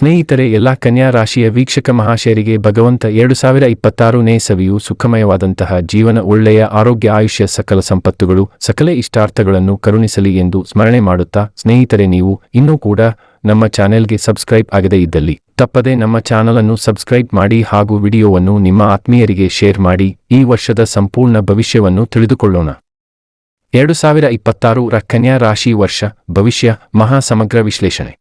ಸ್ನೇಹಿತರೆ, ಎಲ್ಲಾ ಕನ್ಯಾ ರಾಶಿಯ ವೀಕ್ಷಕ ಮಹಾಶಯರಿಗೆ ಭಗವಂತ ಎರಡು ಸಾವಿರ ಇಪ್ಪತ್ತಾರನೇ ಸವಿಯು ಸುಖಮಯವಾದಂತಹ ಜೀವನ, ಒಳ್ಳೆಯ ಆರೋಗ್ಯ, ಆಯುಷ್ಯ, ಸಕಲ ಸಂಪತ್ತುಗಳು, ಸಕಲ ಇಷ್ಟಾರ್ಥಗಳನ್ನು ಕರುಣಿಸಲಿ ಎಂದು ಸ್ಮರಣೆ ಮಾಡುತ್ತಾ, ಸ್ನೇಹಿತರೆ, ನೀವು ಇನ್ನೂ ಕೂಡ ನಮ್ಮ ಚಾನೆಲ್ಗೆ ಸಬ್ಸ್ಕ್ರೈಬ್ ಆಗದೇ ಇದ್ದಲ್ಲಿ, ತಪ್ಪದೆ ನಮ್ಮ ಚಾನಲ್ ಅನ್ನು ಸಬ್ಸ್ಕ್ರೈಬ್ ಮಾಡಿ ಹಾಗೂ ವಿಡಿಯೋವನ್ನು ನಿಮ್ಮ ಆತ್ಮೀಯರಿಗೆ ಶೇರ್ ಮಾಡಿ, ಈ ವರ್ಷದ ಸಂಪೂರ್ಣ ಭವಿಷ್ಯವನ್ನು ತಿಳಿದುಕೊಳ್ಳೋಣ. ಎರಡು ಸಾವಿರ ಇಪ್ಪತ್ತಾರು ರ ಕನ್ಯಾ ರಾಶಿ ವರ್ಷ, ಭವಿಷ್ಯ, ಮಹಾ ಸಮಗ್ರ ವಿಶ್ಲೇಷಣೆ.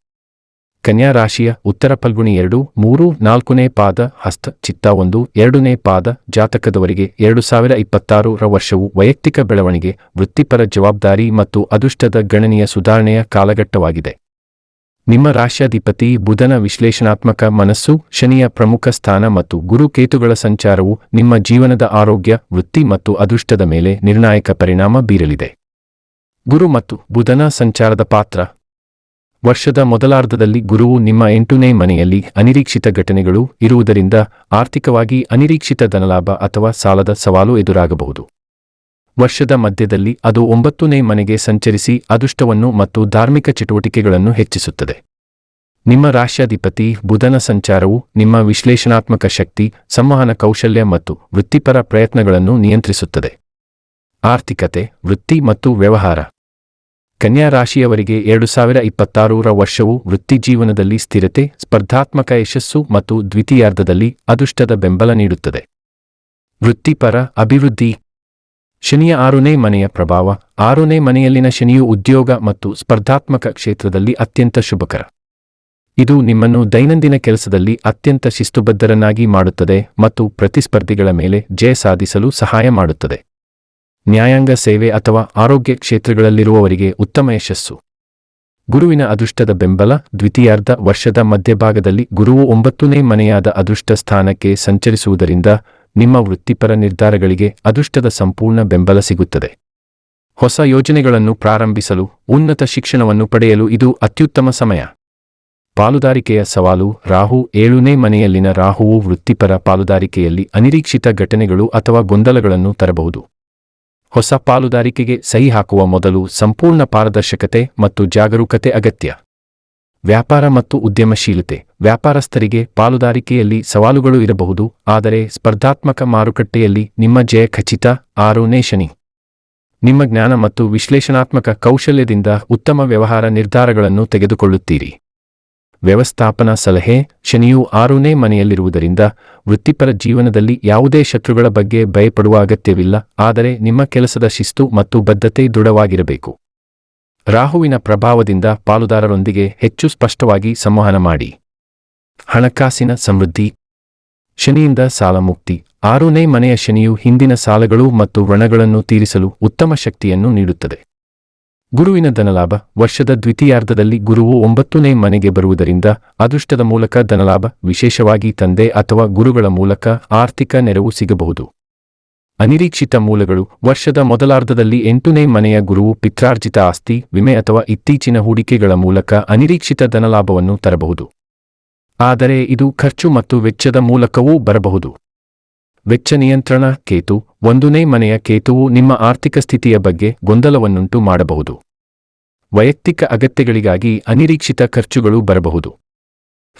ಕನ್ಯಾ ರಾಶಿಯ ಉತ್ತರ ಫಲ್ಗುಣಿ ಎರಡು, ಮೂರು, ನಾಲ್ಕನೇ ಪಾದ ಹಸ್ತ, ಚಿತ್ತ ಒಂದು, ಎರಡನೇ ಪಾದ ಜಾತಕದವರಿಗೆ ಎರಡು ಸಾವಿರ ಇಪ್ಪತ್ತಾರು ವರ್ಷವು ವೈಯಕ್ತಿಕ ಬೆಳವಣಿಗೆ, ವೃತ್ತಿಪರ ಜವಾಬ್ದಾರಿ ಮತ್ತು ಅದೃಷ್ಟದ ಗಣನೀಯ ಸುಧಾರಣೆಯ ಕಾಲಘಟ್ಟವಾಗಿದೆ. ನಿಮ್ಮ ರಾಶ್ಯಾಧಿಪತಿ ಬುಧನ ವಿಶ್ಲೇಷಣಾತ್ಮಕ ಮನಸ್ಸು, ಶನಿಯ ಪ್ರಮುಖ ಸ್ಥಾನ ಮತ್ತು ಗುರುಕೇತುಗಳ ಸಂಚಾರವು ನಿಮ್ಮ ಜೀವನದ ಆರೋಗ್ಯ, ವೃತ್ತಿ ಮತ್ತು ಅದೃಷ್ಟದ ಮೇಲೆ ನಿರ್ಣಾಯಕ ಪರಿಣಾಮ ಬೀರಲಿದೆ. ಗುರು ಮತ್ತು ಬುಧನ ಸಂಚಾರದ ಪಾತ್ರ ವರ್ಷದ ಮೊದಲಾರ್ಧದಲ್ಲಿ ಗುರುವು ನಿಮ್ಮ ಎಂಟುನೇ ಮನೆಯಲ್ಲಿ ಅನಿರೀಕ್ಷಿತ ಘಟನೆಗಳು ಇರುವುದರಿಂದ ಆರ್ಥಿಕವಾಗಿ ಅನಿರೀಕ್ಷಿತ ಧನಲಾಭ ಅಥವಾ ಸಾಲದ ಸವಾಲು ಎದುರಾಗಬಹುದು. ವರ್ಷದ ಮಧ್ಯದಲ್ಲಿ ಅದು ಒಂಬತ್ತುನೇ ಮನೆಗೆ ಸಂಚರಿಸಿ ಅದೃಷ್ಟವನ್ನು ಮತ್ತು ಧಾರ್ಮಿಕ ಚಟುವಟಿಕೆಗಳನ್ನು ಹೆಚ್ಚಿಸುತ್ತದೆ. ನಿಮ್ಮ ರಾಶ್ಯಾಧಿಪತಿ ಬುಧನ ಸಂಚಾರವು ನಿಮ್ಮ ವಿಶ್ಲೇಷಣಾತ್ಮಕ ಶಕ್ತಿ, ಸಂವಹನ ಕೌಶಲ್ಯ ಮತ್ತು ವೃತ್ತಿಪರ ಪ್ರಯತ್ನಗಳನ್ನು ನಿಯಂತ್ರಿಸುತ್ತದೆ. ಆರ್ಥಿಕತೆ, ವೃತ್ತಿ ಮತ್ತು ವ್ಯವಹಾರ. ಕನ್ಯಾ ರಾಶಿಯವರಿಗೆ ಎರಡು ಸಾವಿರ ಇಪ್ಪತ್ತಾರರ ವರ್ಷವು ವೃತ್ತಿಜೀವನದಲ್ಲಿ ಸ್ಥಿರತೆ, ಸ್ಪರ್ಧಾತ್ಮಕ ಯಶಸ್ಸು ಮತ್ತು ದ್ವಿತೀಯಾರ್ಧದಲ್ಲಿ ಅದೃಷ್ಟದ ಬೆಂಬಲ ನೀಡುತ್ತದೆ. ವೃತ್ತಿಪರ ಅಭಿವೃದ್ಧಿ. ಶನಿಯ ಆರುನೇ ಮನೆಯ ಪ್ರಭಾವ. ಆರುನೇ ಮನೆಯಲ್ಲಿನ ಶನಿಯು ಉದ್ಯೋಗ ಮತ್ತು ಸ್ಪರ್ಧಾತ್ಮಕ ಕ್ಷೇತ್ರದಲ್ಲಿ ಅತ್ಯಂತ ಶುಭಕರ. ಇದು ನಿಮ್ಮನ್ನು ದೈನಂದಿನ ಕೆಲಸದಲ್ಲಿ ಅತ್ಯಂತ ಶಿಸ್ತುಬದ್ಧರನ್ನಾಗಿ ಮಾಡುತ್ತದೆ ಮತ್ತು ಪ್ರತಿಸ್ಪರ್ಧಿಗಳ ಮೇಲೆ ಜಯ ಸಾಧಿಸಲು ಸಹಾಯ ಮಾಡುತ್ತದೆ. ನ್ಯಾಯಾಂಗ ಸೇವೆ ಅಥವಾ ಆರೋಗ್ಯ ಕ್ಷೇತ್ರಗಳಲ್ಲಿರುವವರಿಗೆ ಉತ್ತಮ ಯಶಸ್ಸು. ಗುರುವಿನ ಅದೃಷ್ಟದ ಬೆಂಬಲ, ದ್ವಿತೀಯಾರ್ಧ ವರ್ಷದ ಮಧ್ಯಭಾಗದಲ್ಲಿ ಗುರುವು ಒಂಬತ್ತನೇ ಮನೆಯಾದ ಅದೃಷ್ಟ ಸ್ಥಾನಕ್ಕೆ ಸಂಚರಿಸುವುದರಿಂದ ನಿಮ್ಮ ವೃತ್ತಿಪರ ನಿರ್ಧಾರಗಳಿಗೆ ಅದೃಷ್ಟದ ಸಂಪೂರ್ಣ ಬೆಂಬಲ ಸಿಗುತ್ತದೆ. ಹೊಸ ಯೋಜನೆಗಳನ್ನು ಪ್ರಾರಂಭಿಸಲು, ಉನ್ನತ ಶಿಕ್ಷಣವನ್ನು ಪಡೆಯಲು ಇದು ಅತ್ಯುತ್ತಮ ಸಮಯ. ಪಾಲುದಾರಿಕೆಯ ಸವಾಲು, ರಾಹು ಏಳನೇ ಮನೆಯಲ್ಲಿನ ರಾಹುವು ವೃತ್ತಿಪರ ಪಾಲುದಾರಿಕೆಯಲ್ಲಿ ಅನಿರೀಕ್ಷಿತ ಘಟನೆಗಳು ಅಥವಾ ಗೊಂದಲಗಳನ್ನು ತರಬಹುದು. ಹೊಸ ಪಾಲುದಾರಿಕೆಗೆ ಸಹಿ ಹಾಕುವ ಮೊದಲು ಸಂಪೂರ್ಣ ಪಾರದರ್ಶಕತೆ ಮತ್ತು ಜಾಗರೂಕತೆ ಅಗತ್ಯ. ವ್ಯಾಪಾರ ಮತ್ತು ಉದ್ಯಮಶೀಲತೆ. ವ್ಯಾಪಾರಸ್ಥರಿಗೆ ಪಾಲುದಾರಿಕೆಯಲ್ಲಿ ಸವಾಲುಗಳು ಇರಬಹುದು, ಆದರೆ ಸ್ಪರ್ಧಾತ್ಮಕ ಮಾರುಕಟ್ಟೆಯಲ್ಲಿ ನಿಮ್ಮ ಜಯ ಖಚಿತ, ಆರೋನೇ ಶನಿ. ನಿಮ್ಮ ಜ್ಞಾನ ಮತ್ತು ವಿಶ್ಲೇಷಣಾತ್ಮಕ ಕೌಶಲ್ಯದಿಂದ ಉತ್ತಮ ವ್ಯವಹಾರ ನಿರ್ಧಾರಗಳನ್ನು ತೆಗೆದುಕೊಳ್ಳುತ್ತೀರಿ. ವ್ಯವಸ್ಥಾಪನಾ ಸಲಹೆ ಶನಿಯು ಆರನೇ ಮನೆಯಲ್ಲಿರುವುದರಿಂದ ವೃತ್ತಿಪರ ಜೀವನದಲ್ಲಿ ಯಾವುದೇ ಶತ್ರುಗಳ ಬಗ್ಗೆ ಭಯಪಡುವ ಅಗತ್ಯವಿಲ್ಲ, ಆದರೆ ನಿಮ್ಮ ಕೆಲಸದ ಶಿಸ್ತು ಮತ್ತು ಬದ್ಧತೆ ದೃಢವಾಗಿರಬೇಕು. ರಾಹುವಿನ ಪ್ರಭಾವದಿಂದ ಪಾಲುದಾರರೊಂದಿಗೆ ಹೆಚ್ಚು ಸ್ಪಷ್ಟವಾಗಿ ಸಂವಹನ ಮಾಡಿ. ಹಣಕಾಸಿನ ಸಮೃದ್ಧಿ. ಶನಿಯಿಂದ ಸಾಲ ಮುಕ್ತಿ. ಆರನೇ ಮನೆಯ ಶನಿಯು ಹಿಂದಿನ ಸಾಲಗಳು ಮತ್ತು ಋಣಗಳನ್ನು ತೀರಿಸಲು ಉತ್ತಮ ಶಕ್ತಿಯನ್ನು ನೀಡುತ್ತದೆ. ಗುರುವಿನ ಧನಲಾಭ ವರ್ಷದ ದ್ವಿತೀಯಾರ್ಧದಲ್ಲಿ ಗುರುವು ಒಂಬತ್ತನೇ ಮನೆಗೆ ಬರುವುದರಿಂದ ಅದೃಷ್ಟದ ಮೂಲಕ ಧನಲಾಭ, ವಿಶೇಷವಾಗಿ ತಂದೆ ಅಥವಾ ಗುರುಗಳ ಮೂಲಕ ಆರ್ಥಿಕ ನೆರವು ಸಿಗಬಹುದು. ಅನಿರೀಕ್ಷಿತ ಮೂಲಗಳು, ವರ್ಷದ ಮೊದಲಾರ್ಧದಲ್ಲಿ ಎಂಟನೇ ಮನೆಯ ಗುರುವು ಪಿತ್ರಾರ್ಜಿತ ಆಸ್ತಿ, ವಿಮೆ ಅಥವಾ ಇತ್ತೀಚಿನ ಹೂಡಿಕೆಗಳ ಮೂಲಕ ಅನಿರೀಕ್ಷಿತ ಧನಲಾಭವನ್ನು ತರಬಹುದು. ಆದರೆ ಇದು ಖರ್ಚು ಮತ್ತು ವೆಚ್ಚದ ಮೂಲಕವೂ ಬರಬಹುದು. ವೆಚ್ಚ ನಿಯಂತ್ರಣ ಕೇತು, ಒಂದನೇ ಮನೆಯ ಕೇತುವು ನಿಮ್ಮ ಆರ್ಥಿಕ ಸ್ಥಿತಿಯ ಬಗ್ಗೆ ಗೊಂದಲವನ್ನುಂಟು ಮಾಡಬಹುದು. ವೈಯಕ್ತಿಕ ಅಗತ್ಯಗಳಿಗಾಗಿ ಅನಿರೀಕ್ಷಿತ ಖರ್ಚುಗಳು ಬರಬಹುದು.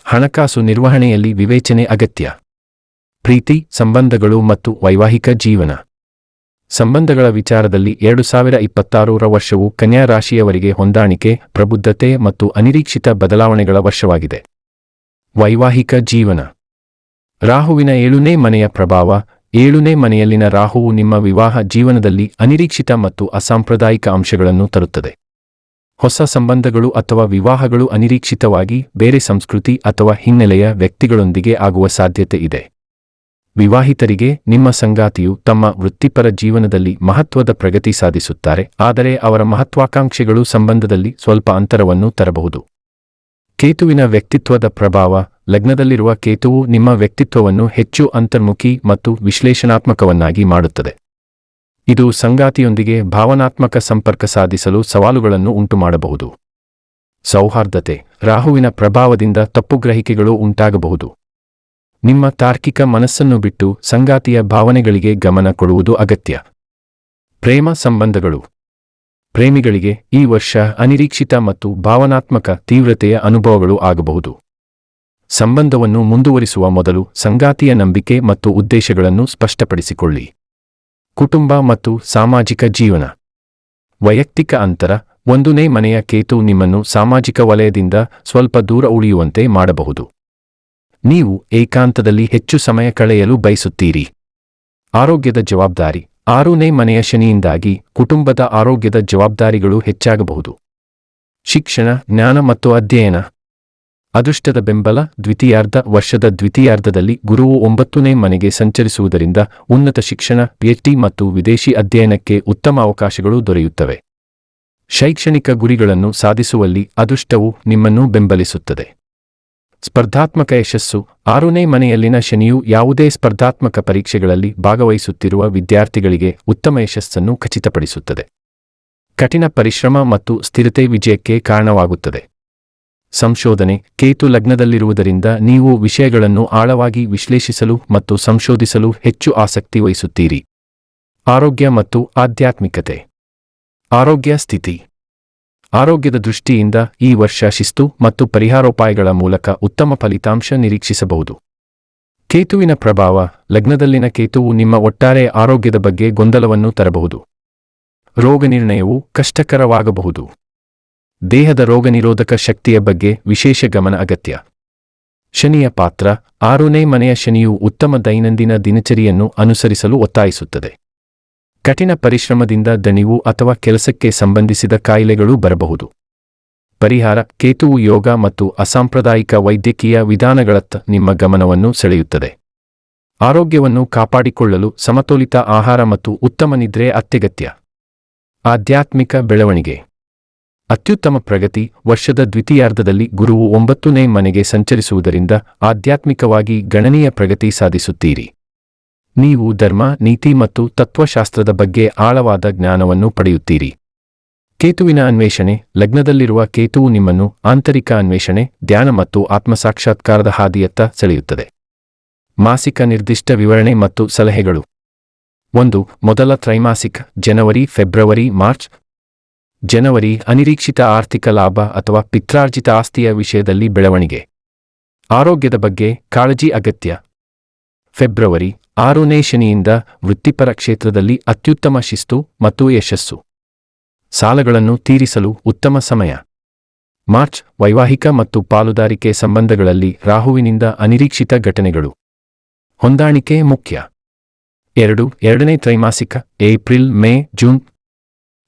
ಹಣಕಾಸು ನಿರ್ವಹಣೆಯಲ್ಲಿ ವಿವೇಚನೆ ಅಗತ್ಯ. ಪ್ರೀತಿ, ಸಂಬಂಧಗಳು ಮತ್ತು ವೈವಾಹಿಕ ಜೀವನ. ಸಂಬಂಧಗಳ ವಿಚಾರದಲ್ಲಿ ಎರಡು ಸಾವಿರ ಇಪ್ಪತ್ತಾರರ ವರ್ಷವು ಕನ್ಯಾ ರಾಶಿಯವರಿಗೆ ಹೊಂದಾಣಿಕೆ, ಪ್ರಬುದ್ಧತೆ ಮತ್ತು ಅನಿರೀಕ್ಷಿತ ಬದಲಾವಣೆಗಳ ವರ್ಷವಾಗಿದೆ. ವೈವಾಹಿಕ ಜೀವನ. ರಾಹುವಿನ ಏಳನೇ ಮನೆಯ ಪ್ರಭಾವ, ಏಳನೇ ಮನೆಯಲ್ಲಿನ ರಾಹುವು ನಿಮ್ಮ ವಿವಾಹ ಜೀವನದಲ್ಲಿ ಅನಿರೀಕ್ಷಿತ ಮತ್ತು ಅಸಾಂಪ್ರದಾಯಿಕ ಅಂಶಗಳನ್ನು ತರುತ್ತದೆ. ಹೊಸ ಸಂಬಂಧಗಳು ಅಥವಾ ವಿವಾಹಗಳು ಅನಿರೀಕ್ಷಿತವಾಗಿ ಬೇರೆ ಸಂಸ್ಕೃತಿ ಅಥವಾ ಹಿನ್ನೆಲೆಯ ವ್ಯಕ್ತಿಗಳೊಂದಿಗೆ ಆಗುವ ಸಾಧ್ಯತೆ ಇದೆ. ವಿವಾಹಿತರಿಗೆ ನಿಮ್ಮ ಸಂಗಾತಿಯು ತಮ್ಮ ವೃತ್ತಿಪರ ಜೀವನದಲ್ಲಿ ಮಹತ್ವದ ಪ್ರಗತಿ ಸಾಧಿಸುತ್ತಾರೆ, ಆದರೆ ಅವರ ಮಹತ್ವಾಕಾಂಕ್ಷೆಗಳು ಸಂಬಂಧದಲ್ಲಿ ಸ್ವಲ್ಪ ಅಂತರವನ್ನು ತರಬಹುದು. ಕೇತುವಿನ ವ್ಯಕ್ತಿತ್ವದ ಪ್ರಭಾವ, ಲಗ್ನದಲ್ಲಿರುವ ಕೇತುವು ನಿಮ್ಮ ವ್ಯಕ್ತಿತ್ವವನ್ನು ಹೆಚ್ಚು ಅಂತರ್ಮುಖಿ ಮತ್ತು ವಿಶ್ಲೇಷಣಾತ್ಮಕವನ್ನಾಗಿ ಮಾಡುತ್ತದೆ. ಇದು ಸಂಗಾತಿಯೊಂದಿಗೆ ಭಾವನಾತ್ಮಕ ಸಂಪರ್ಕ ಸಾಧಿಸಲು ಸವಾಲುಗಳನ್ನು ಉಂಟುಮಾಡಬಹುದು. ಸೌಹಾರ್ದತೆ, ರಾಹುವಿನ ಪ್ರಭಾವದಿಂದ ತಪ್ಪುಗ್ರಹಿಕೆಗಳು ಉಂಟಾಗಬಹುದು. ನಿಮ್ಮ ತಾರ್ಕಿಕ ಮನಸ್ಸನ್ನು ಬಿಟ್ಟು ಸಂಗಾತಿಯ ಭಾವನೆಗಳಿಗೆ ಗಮನ ಕೊಡುವುದು ಅಗತ್ಯ. ಪ್ರೇಮ ಸಂಬಂಧಗಳು ಪ್ರೇಮಿಗಳಿಗೆ ಈ ವರ್ಷ ಅನಿರೀಕ್ಷಿತ ಮತ್ತು ಭಾವನಾತ್ಮಕ ತೀವ್ರತೆಯ ಅನುಭವಗಳು ಆಗಬಹುದು. ಸಂಬಂಧವನ್ನು ಮುಂದುವರಿಸುವ ಮೊದಲು ಸಂಗಾತಿಯ ನಂಬಿಕೆ ಮತ್ತು ಉದ್ದೇಶಗಳನ್ನು ಸ್ಪಷ್ಟಪಡಿಸಿಕೊಳ್ಳಿ. ಕುಟುಂಬ ಮತ್ತು ಸಾಮಾಜಿಕ ಜೀವನ. ವೈಯಕ್ತಿಕ ಅಂತರ, ಒಂದನೇ ಮನೆಯ ಕೇತು ನಿಮ್ಮನ್ನು ಸಾಮಾಜಿಕ ವಲಯದಿಂದ ಸ್ವಲ್ಪ ದೂರ ಉಳಿಯುವಂತೆ ಮಾಡಬಹುದು. ನೀವು ಏಕಾಂತದಲ್ಲಿ ಹೆಚ್ಚು ಸಮಯ ಕಳೆಯಲು ಬಯಸುತ್ತೀರಿ. ಆರೋಗ್ಯದ ಜವಾಬ್ದಾರಿ ಆರನೇ ಮನೆಯ ಶನಿಯಿಂದಾಗಿ ಕುಟುಂಬದ ಆರೋಗ್ಯದ ಜವಾಬ್ದಾರಿಗಳು ಹೆಚ್ಚಾಗಬಹುದು. ಶಿಕ್ಷಣ, ಜ್ಞಾನ ಮತ್ತು ಅಧ್ಯಯನ. ಅದೃಷ್ಟದ ಬೆಂಬಲ ದ್ವಿತೀಯಾರ್ಧ ವರ್ಷದ ದ್ವಿತೀಯಾರ್ಧದಲ್ಲಿ ಗುರುವು ಒಂಬತ್ತನೇ ಮನೆಗೆ ಸಂಚರಿಸುವುದರಿಂದ ಉನ್ನತ ಶಿಕ್ಷಣ ಪಿಎಚ್ಡಿ ಮತ್ತು ವಿದೇಶಿ ಅಧ್ಯಯನಕ್ಕೆ ಉತ್ತಮ ಅವಕಾಶಗಳು ದೊರೆಯುತ್ತವೆ. ಶೈಕ್ಷಣಿಕ ಗುರಿಗಳನ್ನು ಸಾಧಿಸುವಲ್ಲಿ ಅದೃಷ್ಟವು ನಿಮ್ಮನ್ನು ಬೆಂಬಲಿಸುತ್ತದೆ. ಸ್ಪರ್ಧಾತ್ಮಕ ಯಶಸ್ಸು. ಆರನೇ ಮನೆಯಲ್ಲಿನ ಶನಿಯು ಯಾವುದೇ ಸ್ಪರ್ಧಾತ್ಮಕ ಪರೀಕ್ಷೆಗಳಲ್ಲಿ ಭಾಗವಹಿಸುತ್ತಿರುವ ವಿದ್ಯಾರ್ಥಿಗಳಿಗೆ ಉತ್ತಮ ಯಶಸ್ಸನ್ನು ಖಚಿತಪಡಿಸುತ್ತದೆ. ಕಠಿಣ ಪರಿಶ್ರಮ ಮತ್ತು ಸ್ಥಿರತೆ ವಿಜಯಕ್ಕೆ ಕಾರಣವಾಗುತ್ತದೆ. ಸಂಶೋಧನೆ, ಕೇತು ಲಗ್ನದಲ್ಲಿರುವುದರಿಂದ ನೀವು ವಿಷಯಗಳನ್ನು ಆಳವಾಗಿ ವಿಶ್ಲೇಷಿಸಲು ಮತ್ತು ಸಂಶೋಧಿಸಲು ಹೆಚ್ಚು ಆಸಕ್ತಿ ವಹಿಸುತ್ತೀರಿ. ಆರೋಗ್ಯ ಮತ್ತು ಆಧ್ಯಾತ್ಮಿಕತೆ. ಆರೋಗ್ಯ ಸ್ಥಿತಿ. ಆರೋಗ್ಯದ ದೃಷ್ಟಿಯಿಂದ ಈ ವರ್ಷ ಶಿಸ್ತು ಮತ್ತು ಪರಿಹಾರೋಪಾಯಗಳ ಮೂಲಕ ಉತ್ತಮ ಫಲಿತಾಂಶ ನಿರೀಕ್ಷಿಸಬಹುದು. ಕೇತುವಿನ ಪ್ರಭಾವ, ಲಗ್ನದಲ್ಲಿನ ಕೇತುವು ನಿಮ್ಮ ಒಟ್ಟಾರೆ ಆರೋಗ್ಯದ ಬಗ್ಗೆ ಗೊಂದಲವನ್ನು ತರಬಹುದು. ರೋಗನಿರ್ಣಯವು ಕಷ್ಟಕರವಾಗಬಹುದು. ದೇಹದ ರೋಗನಿರೋಧಕ ಶಕ್ತಿಯ ಬಗ್ಗೆ ವಿಶೇಷ ಗಮನ ಅಗತ್ಯ. ಶನಿಯ ಪಾತ್ರ, ಆರುನೇ ಮನೆಯ ಶನಿಯು ಉತ್ತಮ ದೈನಂದಿನ ದಿನಚರಿಯನ್ನು ಅನುಸರಿಸಲು ಒತ್ತಾಯಿಸುತ್ತದೆ. ಕಠಿಣ ಪರಿಶ್ರಮದಿಂದ ದಣಿವು ಅಥವಾ ಕೆಲಸಕ್ಕೆ ಸಂಬಂಧಿಸಿದ ಕಾಯಿಲೆಗಳು ಬರಬಹುದು. ಪರಿಹಾರ, ಕೇತುವು ಯೋಗ ಮತ್ತು ಅಸಾಂಪ್ರದಾಯಿಕ ವೈದ್ಯಕೀಯ ವಿಧಾನಗಳತ್ತ ನಿಮ್ಮ ಗಮನವನ್ನು ಸೆಳೆಯುತ್ತದೆ. ಆರೋಗ್ಯವನ್ನು ಕಾಪಾಡಿಕೊಳ್ಳಲು ಸಮತೋಲಿತ ಆಹಾರ ಮತ್ತು ಉತ್ತಮ ನಿದ್ರೆ ಅತ್ಯಗತ್ಯ. ಆಧ್ಯಾತ್ಮಿಕ ಬೆಳವಣಿಗೆ. ಅತ್ಯುತ್ತಮ ಪ್ರಗತಿ, ವರ್ಷದ ದ್ವಿತೀಯಾರ್ಧದಲ್ಲಿ ಗುರುವು ಒಂಬತ್ತನೇ ಮನೆಗೆ ಸಂಚರಿಸುವುದರಿಂದ ಆಧ್ಯಾತ್ಮಿಕವಾಗಿ ಗಣನೀಯ ಪ್ರಗತಿ ಸಾಧಿಸುತ್ತೀರಿ. ನೀವು ಧರ್ಮ, ನೀತಿ ಮತ್ತು ತತ್ವಶಾಸ್ತ್ರದ ಬಗ್ಗೆ ಆಳವಾದ ಜ್ಞಾನವನ್ನು ಪಡೆಯುತ್ತೀರಿ. ಕೇತುವಿನ ಅನ್ವೇಷಣೆ, ಲಗ್ನದಲ್ಲಿರುವ ಕೇತುವು ನಿಮ್ಮನ್ನು ಆಂತರಿಕ ಅನ್ವೇಷಣೆ, ಧ್ಯಾನ ಮತ್ತು ಆತ್ಮಸಾಕ್ಷಾತ್ಕಾರದ ಹಾದಿಯತ್ತ ಸೆಳೆಯುತ್ತದೆ. ಮಾಸಿಕ ನಿರ್ದಿಷ್ಟ ವಿವರಣೆ ಮತ್ತು ಸಲಹೆಗಳು. ಒಂದು, ಮೊದಲ ತ್ರೈಮಾಸಿಕ, ಜನವರಿ, ಫೆಬ್ರವರಿ, ಮಾರ್ಚ್. ಜನವರಿ, ಅನಿರೀಕ್ಷಿತ ಆರ್ಥಿಕ ಲಾಭ ಅಥವಾ ಪಿತ್ರಾರ್ಜಿತ ಆಸ್ತಿಯ ವಿಷಯದಲ್ಲಿ ಬೆಳವಣಿಗೆ. ಆರೋಗ್ಯದ ಬಗ್ಗೆ ಕಾಳಜಿ ಅಗತ್ಯ. ಫೆಬ್ರವರಿ ಆರನೇ ಶನಿಯಿಂದ ವೃತ್ತಿಪರ ಕ್ಷೇತ್ರದಲ್ಲಿ ಅತ್ಯುತ್ತಮ ಶಿಸ್ತು ಮತ್ತು ಯಶಸ್ಸು. ಸಾಲಗಳನ್ನು ತೀರಿಸಲು ಉತ್ತಮ ಸಮಯ. ಮಾರ್ಚ್ ವೈವಾಹಿಕ ಮತ್ತು ಪಾಲುದಾರಿಕೆ ಸಂಬಂಧಗಳಲ್ಲಿ ರಾಹುವಿನಿಂದ ಅನಿರೀಕ್ಷಿತ ಘಟನೆಗಳು. ಹೊಂದಾಣಿಕೆ ಮುಖ್ಯ. ಎರಡು, ಎರಡನೇ ತ್ರೈಮಾಸಿಕ ಏಪ್ರಿಲ್, ಮೇ, ಜೂನ್.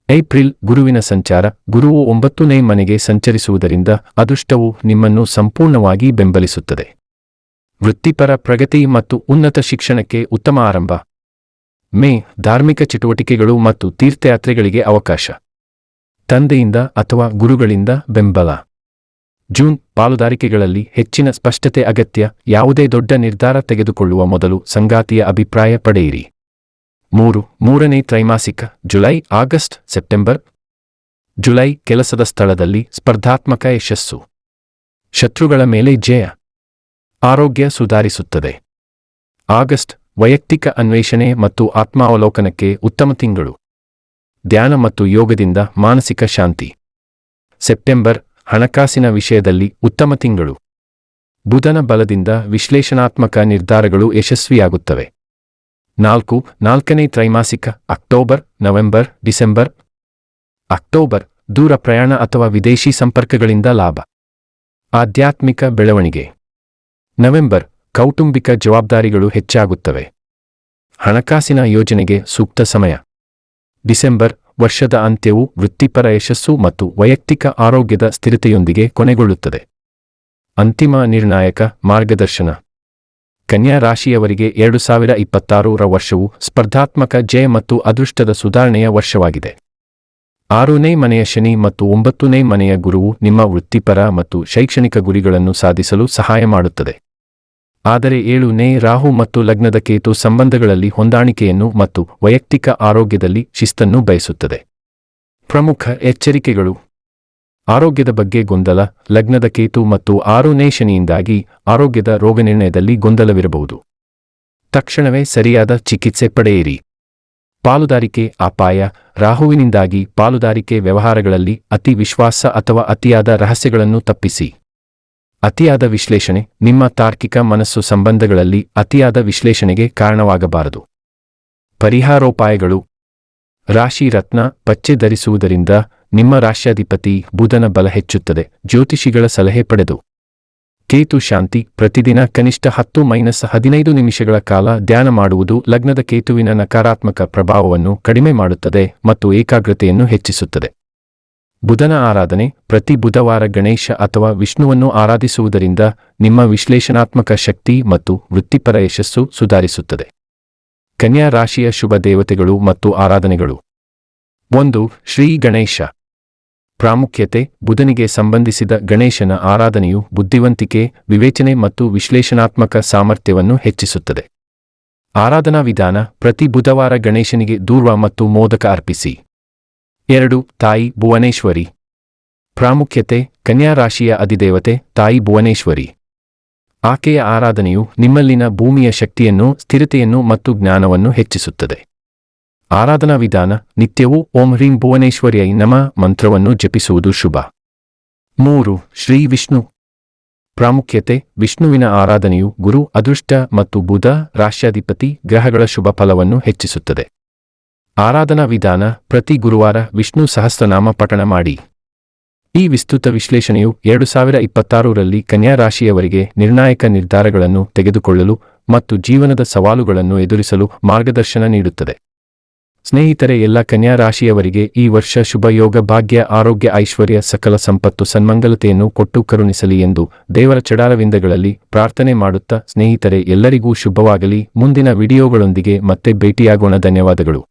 ಏಪ್ರಿಲ್ ಗುರುವಿನ ಸಂಚಾರ, ಗುರುವು ಒಂಬತ್ತನೇ ಮನೆಗೆ ಸಂಚರಿಸುವುದರಿಂದ ಅದೃಷ್ಟವು ನಿಮ್ಮನ್ನು ಸಂಪೂರ್ಣವಾಗಿ ಬೆಂಬಲಿಸುತ್ತದೆ. ವೃತ್ತಿಪರ ಪ್ರಗತಿ ಮತ್ತು ಉನ್ನತ ಶಿಕ್ಷಣಕ್ಕೆ ಉತ್ತಮ ಆರಂಭ. ಮೇ, ಧಾರ್ಮಿಕ ಚಟುವಟಿಕೆಗಳು ಮತ್ತು ತೀರ್ಥಯಾತ್ರೆಗಳಿಗೆ ಅವಕಾಶ. ತಂದೆಯಿಂದ ಅಥವಾ ಗುರುಗಳಿಂದ ಬೆಂಬಲ. ಜೂನ್, ಪಾಲುದಾರಿಕೆಗಳಲ್ಲಿ ಹೆಚ್ಚಿನ ಸ್ಪಷ್ಟತೆ ಅಗತ್ಯ, ಯಾವುದೇ ದೊಡ್ಡ ನಿರ್ಧಾರ ತೆಗೆದುಕೊಳ್ಳುವ ಮೊದಲು ಸಂಗಾತಿಯ ಅಭಿಪ್ರಾಯ ಪಡೆಯಿರಿ. ಮೂರು, ಮೂರನೇ ತ್ರೈಮಾಸಿಕ, ಜುಲೈ, ಆಗಸ್ಟ್, ಸೆಪ್ಟೆಂಬರ್. ಜುಲೈ, ಕೆಲಸದ ಸ್ಥಳದಲ್ಲಿ ಸ್ಪರ್ಧಾತ್ಮಕ ಯಶಸ್ಸು. ಶತ್ರುಗಳ ಮೇಲೆ ಜಯ. ಆರೋಗ್ಯ ಸುಧಾರಿಸುತ್ತದೆ. ಆಗಸ್ಟ್, ವೈಯಕ್ತಿಕ ಅನ್ವೇಷಣೆ ಮತ್ತು ಆತ್ಮಾವಲೋಕನಕ್ಕೆ ಉತ್ತಮ ತಿಂಗಳು. ಧ್ಯಾನ ಮತ್ತು ಯೋಗದಿಂದ ಮಾನಸಿಕ ಶಾಂತಿ. ಸೆಪ್ಟೆಂಬರ್, ಹಣಕಾಸಿನ ವಿಷಯದಲ್ಲಿ ಉತ್ತಮ ತಿಂಗಳು. ಬುಧನ ಬಲದಿಂದ ವಿಶ್ಲೇಷಣಾತ್ಮಕ ನಿರ್ಧಾರಗಳು ಯಶಸ್ವಿಯಾಗುತ್ತವೆ. ನಾಲ್ಕು, ನಾಲ್ಕನೇ ತ್ರೈಮಾಸಿಕ, ಅಕ್ಟೋಬರ್, ನವೆಂಬರ್, ಡಿಸೆಂಬರ್. ಅಕ್ಟೋಬರ್ ದೂರ ಪ್ರಯಾಣ ಅಥವಾ ವಿದೇಶಿ ಸಂಪರ್ಕಗಳಿಂದ ಲಾಭ. ಆಧ್ಯಾತ್ಮಿಕ ಬೆಳವಣಿಗೆ. ನವೆಂಬರ್, ಕೌಟುಂಬಿಕ ಜವಾಬ್ದಾರಿಗಳು ಹೆಚ್ಚಾಗುತ್ತವೆ. ಹಣಕಾಸಿನ ಯೋಜನೆಗೆ ಸೂಕ್ತ ಸಮಯ. ಡಿಸೆಂಬರ್, ವರ್ಷದ ಅಂತ್ಯವು ವೃತ್ತಿಪರ ಯಶಸ್ಸು ಮತ್ತು ವೈಯಕ್ತಿಕ ಆರೋಗ್ಯದ ಸ್ಥಿರತೆಯೊಂದಿಗೆ ಕೊನೆಗೊಳ್ಳುತ್ತದೆ. ಅಂತಿಮ ನಿರ್ಣಾಯಕ ಮಾರ್ಗದರ್ಶನ. ಕನ್ಯಾ ರಾಶಿಯವರಿಗೆ ಎರಡು ಸಾವಿರ ಇಪ್ಪತ್ತಾರರ ವರ್ಷವು ಸ್ಪರ್ಧಾತ್ಮಕ ಜಯ ಮತ್ತು ಅದೃಷ್ಟದ ಸುಧಾರಣೆಯ ವರ್ಷವಾಗಿದೆ. ಆರನೇ ಮನೆಯ ಶನಿ ಮತ್ತು ಒಂಬತ್ತನೇ ಮನೆಯ ಗುರುವು ನಿಮ್ಮ ವೃತ್ತಿಪರ ಮತ್ತು ಶೈಕ್ಷಣಿಕ ಗುರಿಗಳನ್ನು ಸಾಧಿಸಲು ಸಹಾಯ ಮಾಡುತ್ತದೆ. ಆದರೆ ಏಳುನೇ ರಾಹು ಮತ್ತು ಲಗ್ನದ ಕೇತು ಸಂಬಂಧಗಳಲ್ಲಿ ಹೊಂದಾಣಿಕೆಯನ್ನು ಮತ್ತು ವೈಯಕ್ತಿಕ ಆರೋಗ್ಯದಲ್ಲಿ ಶಿಸ್ತನ್ನು ಬಯಸುತ್ತದೆ. ಪ್ರಮುಖ ಎಚ್ಚರಿಕೆಗಳು. ಆರೋಗ್ಯದ ಬಗ್ಗೆ ಗೊಂದಲ, ಲಗ್ನದ ಕೇತು ಮತ್ತು ಆರನೇ ಶನಿಯಿಂದಾಗಿ ಆರೋಗ್ಯದ ರೋಗನಿರ್ಣಯದಲ್ಲಿ ಗೊಂದಲವಿರಬಹುದು. ತಕ್ಷಣವೇ ಸರಿಯಾದ ಚಿಕಿತ್ಸೆ ಪಡೆಯಿರಿ. ಪಾಲುದಾರಿಕೆ ಅಪಾಯ. ರಾಹುವಿನಿಂದಾಗಿ ಪಾಲುದಾರಿಕೆ ವ್ಯವಹಾರಗಳಲ್ಲಿ ಅತಿ ವಿಶ್ವಾಸ ಅಥವಾ ಅತಿಯಾದ ರಹಸ್ಯಗಳನ್ನು ತಪ್ಪಿಸಿ. ಅತಿಯಾದ ವಿಶ್ಲೇಷಣೆ ನಿಮ್ಮ ತಾರ್ಕಿಕ ಮನಸ್ಸು ಸಂಬಂಧಗಳಲ್ಲಿ ಅತಿಯಾದ ವಿಶ್ಲೇಷಣೆಗೆ ಕಾರಣವಾಗಬಾರದು. ಪರಿಹಾರೋಪಾಯಗಳು. ರಾಶಿ ರತ್ನ ಪಚ್ಚೆ ಧರಿಸುವುದರಿಂದ ನಿಮ್ಮ ರಾಶ್ಯಾಧಿಪತಿ ಬುಧನ ಬಲ ಹೆಚ್ಚುತ್ತದೆ. ಜ್ಯೋತಿಷಿಗಳ ಸಲಹೆ ಪಡೆದು. ಕೇತು ಶಾಂತಿ ಪ್ರತಿದಿನ ಕನಿಷ್ಠ ಹತ್ತು ಮೈನಸ್ ಹದಿನೈದು ನಿಮಿಷಗಳ ಕಾಲ ಧ್ಯಾನ ಮಾಡುವುದು ಲಗ್ನದ ಕೇತುವಿನ ನಕಾರಾತ್ಮಕ ಪ್ರಭಾವವನ್ನು ಕಡಿಮೆ ಮಾಡುತ್ತದೆ ಮತ್ತು ಏಕಾಗ್ರತೆಯನ್ನು ಹೆಚ್ಚಿಸುತ್ತದೆ. ಬುಧನ ಆರಾಧನೆ, ಪ್ರತಿ ಬುಧವಾರ ಗಣೇಶ ಅಥವಾ ವಿಷ್ಣುವನ್ನು ಆರಾಧಿಸುವುದರಿಂದ ನಿಮ್ಮ ವಿಶ್ಲೇಷಣಾತ್ಮಕ ಶಕ್ತಿ ಮತ್ತು ವೃತ್ತಿಪರ ಯಶಸ್ಸು ಸುಧಾರಿಸುತ್ತದೆ. ಕನ್ಯಾ ರಾಶಿಯ ಶುಭ ದೇವತೆಗಳು ಮತ್ತು ಆರಾಧನೆಗಳು. ಒಂದು, ಶ್ರೀ ಗಣೇಶ. ಪ್ರಾಮುಖ್ಯತೆ, ಬುಧನಿಗೆ ಸಂಬಂಧಿಸಿದ ಗಣೇಶನ ಆರಾಧನೆಯು ಬುದ್ಧಿವಂತಿಕೆ, ವಿವೇಚನೆ ಮತ್ತು ವಿಶ್ಲೇಷಣಾತ್ಮಕ ಸಾಮರ್ಥ್ಯವನ್ನು ಹೆಚ್ಚಿಸುತ್ತದೆ. ಆರಾಧನಾ ವಿಧಾನ, ಪ್ರತಿ ಬುಧವಾರ ಗಣೇಶನಿಗೆ ದೂರ್ವ ಮತ್ತು ಮೋದಕ ಅರ್ಪಿಸಿ. ಎರಡು, ತಾಯಿ ಭುವನೇಶ್ವರಿ. ಪ್ರಾಮುಖ್ಯತೆ, ಕನ್ಯಾ ರಾಶಿಯ ಅಧಿದೇವತೆ, ತಾಯಿ ಭುವನೇಶ್ವರಿ. ಆಕೆಯ ಆರಾಧನೆಯು ನಿಮ್ಮಲ್ಲಿನ ಭೂಮಿಯ ಶಕ್ತಿಯನ್ನು, ಸ್ಥಿರತೆಯನ್ನು ಮತ್ತು ಜ್ಞಾನವನ್ನು ಹೆಚ್ಚಿಸುತ್ತದೆ. ಆರಾಧನಾ ವಿಧಾನ ನಿತ್ಯವೂ ಓಂ ಹ್ರೀಂ ಭುವನೇಶ್ವರಿಯೈ ನಮ ಮಂತ್ರವನ್ನು ಜಪಿಸುವುದು ಶುಭ. ಮೂರು, ಶ್ರೀ ವಿಷ್ಣು. ಪ್ರಾಮುಖ್ಯತೆ, ವಿಷ್ಣುವಿನ ಆರಾಧನೆಯು ಗುರು, ಅದೃಷ್ಟ ಮತ್ತು ಬುಧ ರಾಶ್ಯಾಧಿಪತಿ ಗ್ರಹಗಳ ಶುಭ ಫಲವನ್ನು ಹೆಚ್ಚಿಸುತ್ತದೆ. ಆರಾಧನಾ ವಿಧಾನ ಪ್ರತಿ ಗುರುವಾರ ವಿಷ್ಣು ಸಹಸ್ರನಾಮ ಪಠಣ ಮಾಡಿ. ಈ ವಿಸ್ತೃತ ವಿಶ್ಲೇಷಣೆಯು ಎರಡು ಸಾವಿರ ಇಪ್ಪತ್ತಾರರಲ್ಲಿ ಕನ್ಯಾ ರಾಶಿಯವರಿಗೆ ನಿರ್ಣಾಯಕ ನಿರ್ಧಾರಗಳನ್ನು ತೆಗೆದುಕೊಳ್ಳಲು ಮತ್ತು ಜೀವನದ ಸವಾಲುಗಳನ್ನು ಎದುರಿಸಲು ಮಾರ್ಗದರ್ಶನ ನೀಡುತ್ತದೆ. ಸ್ನೇಹಿತರೆ, ಎಲ್ಲ ಕನ್ಯಾ ರಾಶಿಯವರಿಗೆ ಈ ವರ್ಷ ಶುಭ ಯೋಗ ಭಾಗ್ಯ, ಆರೋಗ್ಯ, ಐಶ್ವರ್ಯ, ಸಕಲ ಸಂಪತ್ತು, ಸನ್ಮಂಗಲತೆಯನ್ನು ಕೊಟ್ಟು ಕರುಣಿಸಲಿ ಎಂದು ದೇವರ ಚಡಾರವಿಂದಗಳಲ್ಲಿ ಪ್ರಾರ್ಥನೆ ಮಾಡುತ್ತಾ ಸ್ನೇಹಿತರೆ, ಎಲ್ಲರಿಗೂ ಶುಭವಾಗಲಿ. ಮುಂದಿನ ವಿಡಿಯೋಗಳೊಂದಿಗೆ ಮತ್ತೆ ಭೇಟಿಯಾಗೋಣ. ಧನ್ಯವಾದಗಳು.